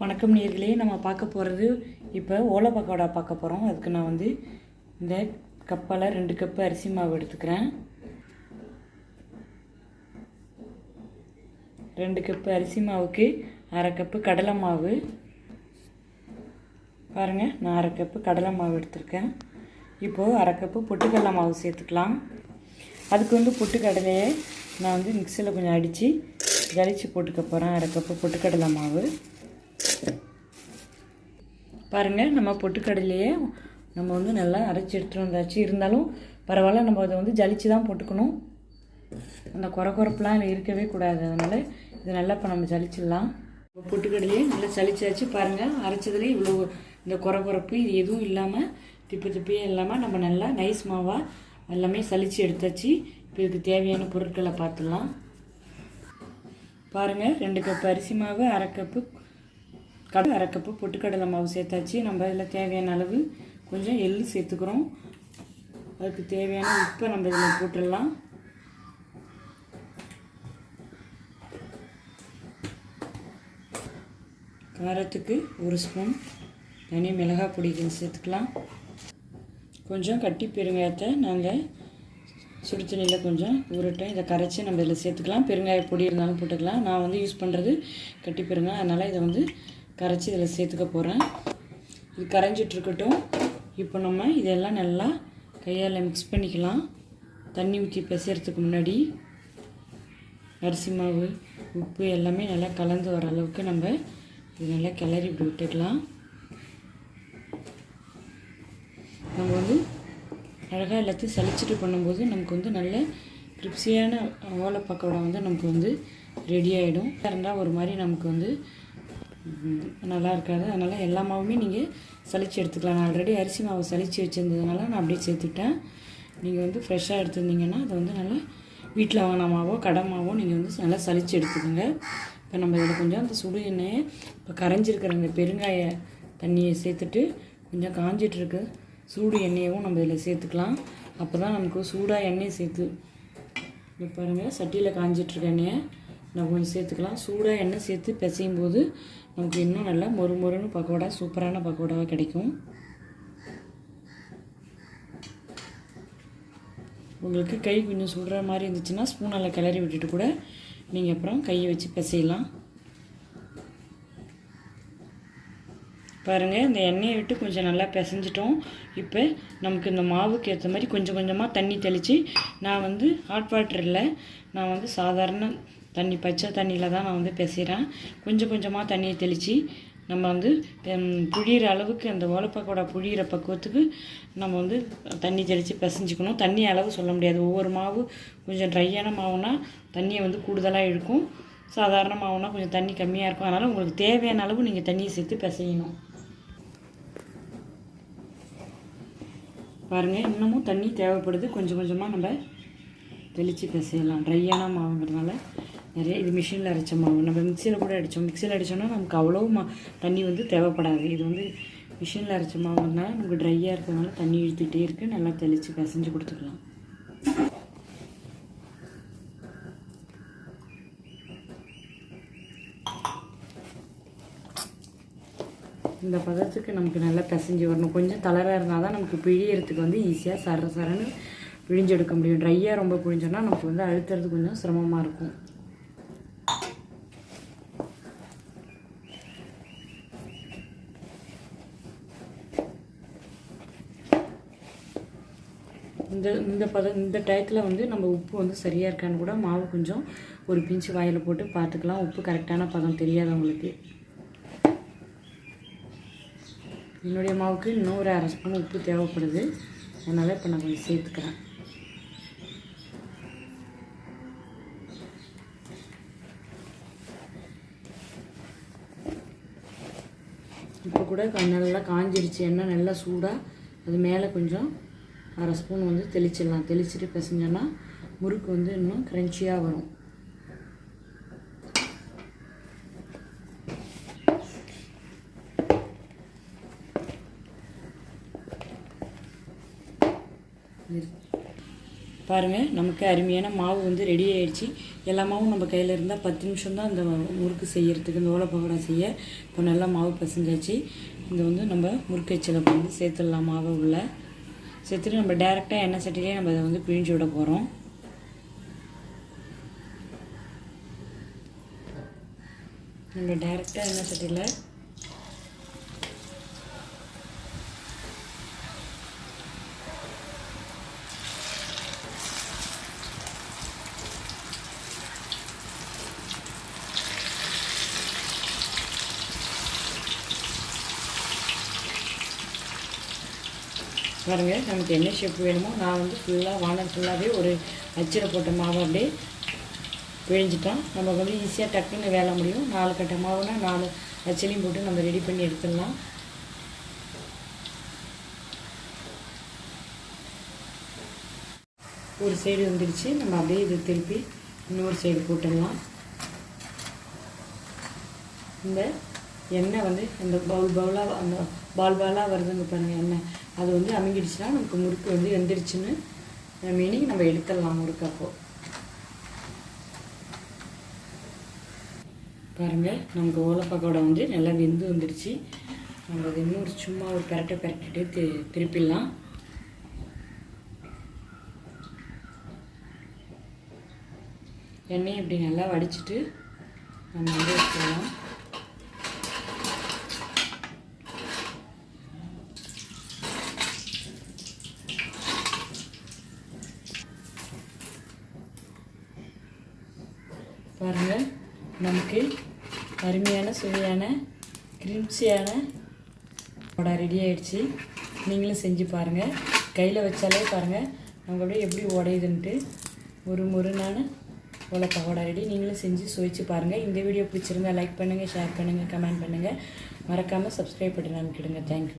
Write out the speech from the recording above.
வணக்கம் நேர்களே நம்ம பார்க்க போகிறது இப்போ ஓலை பக்கோடா பார்க்க போகிறோம் அதுக்கு நான் வந்து இந்த கப்பால் ரெண்டு கப்பு அரிசி மாவு எடுத்துக்கிறேன். ரெண்டு கப்பு அரிசி மாவுக்கு அரை கப்பு கடலை மாவு. பாருங்கள் நான் அரை கப்பு கடலை மாவு எடுத்திருக்கேன். இப்போது அரை கப்பு பொட்டுக்கடலை மாவு சேர்த்துக்கலாம். அதுக்கு வந்து பொட்டுக்கடலையை நான் வந்து மிக்சியில் கொஞ்சம் அடித்து ஜலிச்சு போட்டுக்க போகிறேன் அரை கப்பு பொட்டுக்கடலை மாவு. பாருங்கள் நம்ம பொட்டுக்கடலையே நம்ம வந்து நல்லா அரைச்சி எடுத்துகிட்டு வந்தாச்சு. இருந்தாலும் பரவாயில்ல நம்ம அதை வந்து ஜலிச்சு தான் போட்டுக்கணும். அந்த குறை குறைப்புலாம் இதில் இருக்கவே கூடாது. அதனால் இது நல்லா இப்போ நம்ம ஜலிச்சிடலாம். பொட்டுக்கடலையே நல்லா ஜலிச்சாச்சு பாருங்கள் அரைச்சதுலேயே இவ்வளோ இந்த குறை குறைப்பு இது எதுவும் இல்லாமல் திப்பு திப்பியே இல்லாமல் நம்ம நல்லா நைஸ் மாவாக எல்லாமே சளிச்சு எடுத்தாச்சு. இப்போ இதுக்கு தேவையான பொருட்களை பார்த்துடலாம். பாருங்கள் ரெண்டு கப் அரிசி மாவு அரை கப்பு கடை அரை கப்பு பொட்டுக்கடலை மாவு சேர்த்தாச்சு. நம்ம இதில் தேவையான அளவு கொஞ்சம் எள்ளு சேர்த்துக்கிறோம். அதுக்கு தேவையான உப்பை நம்ம இதில் போட்டுடலாம். காரத்துக்கு ஒரு ஸ்பூன் தனி மிளகாய் பொடி சேர்த்துக்கலாம். கொஞ்சம் கட்டி பெருங்காயத்தை நாங்கள் சுடு தண்ணியில் கொஞ்சம் ஊறட்டும். இதை கரைச்சி நம்ம இதில் சேர்த்துக்கலாம். பெருங்காய பொடி இருந்தாலும் போட்டுக்கலாம். நான் வந்து யூஸ் பண்ணுறது கட்டி பெருங்காயம். அதனால் இதை வந்து கரைச்சி இதில் சேர்த்துக்க போகிறேன். இது கரைஞ்சிட்ருக்கட்டும். இப்போ நம்ம இதெல்லாம் நல்லா கையால் மிக்ஸ் பண்ணிக்கலாம். தண்ணி ஊற்றி பிசைறதுக்கு முன்னாடி அரிசி மாவு உப்பு எல்லாமே நல்லா கலந்து வர அளவுக்கு நம்ம இது நல்லா கிளறி இப்படி விட்டுக்கலாம் நம்ம வந்து அழகாக எல்லாத்தையும் சளிச்சிட்டு பண்ணும்போது நமக்கு வந்து நல்ல கிரிப்ஸியான ஓலை பக்கோடா வந்து நமக்கு வந்து ரெடி ஆகிடும் இருந்தால் ஒரு மாதிரி நமக்கு வந்து நல்லா இருக்காது. அதனால் எல்லா மாவுமே நீங்கள் சளிச்சு எடுத்துக்கலாம். நான் ஆல்ரெடி அரிசி மாவு சளிச்சு வச்சுருந்ததுனால நான் அப்படியே சேர்த்துட்டேன். நீங்கள் வந்து ஃப்ரெஷ்ஷாக எடுத்துருந்தீங்கன்னா அதை வந்து நல்லா வீட்டில் வாங்கின மாவோ கடை மாவோ நீங்கள் வந்து நல்லா சளிச்சு எடுத்துக்கோங்க. இப்போ நம்ம இதில் கொஞ்சம் அந்த சுடு எண்ணெயை இப்போ கரைஞ்சிருக்கிற அந்த பெருங்காய தண்ணியை சேர்த்துட்டு கொஞ்சம் காஞ்சிட்ருக்கு சூடு எண்ணெயவும் நம்ம இதில் சேர்த்துக்கலாம். அப்போ தான் நமக்கு சூடாக எண்ணெயை சேர்த்து இப்போ பாருங்கள் சட்டியில் காஞ்சிட்ருக்க எண்ணெயை. நம்ம கொஞ்சம் சேர்த்துக்கலாம். சூடாக எண்ணெய் சேர்த்து பிசையும் போது நமக்கு இன்னும் நல்லா மொறு மொறுன்னு பக்கோடா சூப்பரான பக்கோடாவாக கிடைக்கும். உங்களுக்கு கை கொஞ்சம் சுடுற மாதிரி இருந்துச்சுன்னா ஸ்பூனால் கிளறி விட்டுட்டு கூட நீங்கள் அப்புறம் கையை வச்சு பிசையலாம். பாருங்கள் இந்த எண்ணெயை விட்டு கொஞ்சம் நல்லா பிசைஞ்சிட்டோம். இப்போ நமக்கு இந்த மாவுக்கு ஏற்ற மாதிரி கொஞ்சம் கொஞ்சமாக தண்ணி தெளித்து நான் வந்து ஹாட் வாட்டரில் நான் வந்து சாதாரண தண்ணி பச்சை தண்ணியில் தான் நான் வந்து பிசைகிறேன் கொஞ்சம் கொஞ்சமாக தண்ணியை தெளித்து நம்ம வந்து ஹம், புழியிற அளவுக்கு அந்த ஓலப்பக்கோடா புழியிற பக்குவத்துக்கு நம்ம வந்து தண்ணி தெளித்து பிசைஞ்சிக்கணும். தண்ணி அளவு சொல்ல முடியாது. ஒவ்வொரு மாவு கொஞ்சம் ட்ரையான மாவுனா தண்ணியை வந்து கூடுதலாக இழுக்கும். சாதாரண மாவுனா கொஞ்சம் தண்ணி கம்மியாக இருக்கும். அதனால் உங்களுக்கு தேவையான அளவு நீங்கள் தண்ணியை சேர்த்து பிசையணும். பாருங்கள் இன்னமும் தண்ணி தேவைப்படுது. கொஞ்சம் கொஞ்சமாக நம்ம தெளித்து பிசையலாம். ட்ரையான மாவுங்கிறதுனால. நிறைய இது மிஷினில் அரைச்ச மாவு நம்ம மிக்சியில் கூட அடித்தோம் மிக்சியில் அடித்தோம்னா நமக்கு அவ்வளோ மா தண்ணி வந்து தேவைப்படாது. இது வந்து மிஷினில் அரைச்ச மாவுங்கிறதுனால நமக்கு ட்ரையாக இருக்கிறதுனால தண்ணி இழுத்துக்கிட்டே இருக்குது நல்லா தெளித்து பிசைஞ்சு கொடுத்துக்கலாம். இந்த பதத்துக்கு நமக்கு நல்லா பிசைஞ்சு வரணும். கொஞ்சம் தளராக இருந்தால் தான் நமக்கு பிழியறதுக்கு வந்து ஈஸியாக சர சரன்னு பிழிஞ்செடுக்க முடியும். ட்ரையாக ரொம்ப பிழிஞ்சோன்னா நமக்கு வந்து அழுத்துறது கொஞ்சம் சிரமமாக இருக்கும். இந்த இந்த பதம் இந்த டயத்தில் வந்து நம்ம உப்பு வந்து சரியாக இருக்கான்னு கூட மாவு கொஞ்சம் ஒரு பிஞ்சு வாயில் போட்டு பார்த்துக்கலாம். உப்பு கரெக்டான பதம் தெரியாதவங்களுக்கு என்னுடைய மாவுக்கு இன்னும் ஒரு அரை ஸ்பூன் உப்பு தேவைப்படுது. அதனால் இப்போ நான் கொஞ்சம் சேர்த்துக்கிறேன். இப்போ கூட நல்லா காஞ்சிருச்சு. எண்ணெய் நல்லா சூடாக அது மேலே கொஞ்சம் அரை ஸ்பூன் வந்து தெளிச்சிடலாம். தெளிச்சிட்டு பிசைஞ்சோன்னா முறுக்கு வந்து இன்னும் க்ரன்ச்சியாக வரும். பாருங்கள் நமக்கு அருமையான மாவு வந்து ரெடி ஆகிடுச்சு எல்லா மாவும் நம்ம கையில் இருந்தால் பத்து நிமிஷம் தான் இந்த முறுக்கு செய்யறதுக்கு இந்த ஓலை பகோடா செய்ய இப்போ நல்லா மாவு பசஞ்சாச்சு. இந்த வந்து நம்ம முறுக்கு வச்சில் வந்து சேர்த்துடலாம் மாவை உள்ள. சேர்த்துட்டு நம்ம டேரெக்டாக எண்ணெய் சட்டிலே நம்ம அதை வந்து பிழிஞ்சு விட போகிறோம் நம்ம டேரெக்டாக எண்ணெய் சட்டியில் பாருங்கள் நமக்கு என்ன ஷேப் வேணுமோ நான் வந்து ஃபுல்லாக வானல் ஃபுல்லாகவே ஒரு அச்சில் போட்ட மாவை அப்படியே பிழிஞ்சிட்டோம். நமக்கு வந்து ஈஸியாக டக்குன்னு வேலை முடியும். நாலு கட்ட மாவுனா நாலு அச்சிலையும் போட்டு நம்ம ரெடி பண்ணி எடுத்துடலாம். ஒரு சைடு வந்துடுச்சு நம்ம அப்படியே இது திருப்பி இன்னொரு சைடு போட்டுடலாம். இந்த எண்ணெய் வந்து அந்த பவுல் பவுலாக அந்த பால் பாலாக வருதுங்க பாருங்கள் எண்ணெய். அது வந்து அமைங்கிடுச்சுன்னா நமக்கு முறுக்கு வந்து வெந்துடுச்சுன்னு மீனிங் நம்ம எடுத்துடலாம் முறுக்கு அப்போது பாருங்கள் நமக்கு ஓலப்பக்கோடை வந்து நல்லா வெந்து வந்துடுச்சு. நம்ம அது இன்னொரு சும்மா ஒரு பெரட்டை பெரட்டிட்டு தி திருப்பிடலாம். எண்ணெயை இப்படி நல்லா வடிச்சிட்டு நம்ம வந்து வச்சுக்கலாம் பாருங்கள் நமக்கு அருமையான சுவையான கிரிம்சியான வடை ரெடி ஆகிடுச்சு நீங்களும் செஞ்சு பாருங்கள் கையில் வச்சாலே பாருங்கள் நமக்கு அப்படியே எப்படி உடையுதுன்ட்டு. ஒரு முருனான போல பகோடா ரெடி நீங்களும் செஞ்சு சுவைச்சு பாருங்கள் இந்த வீடியோ பிடிச்சிருந்தா லைக் பண்ணுங்கள் ஷேர் பண்ணுங்கள் கமெண்ட் பண்ணுங்கள் மறக்காமல் சப்ஸ்கிரைப் பண்ணி நம்பிக்கிடுங்க தேங்க்யூ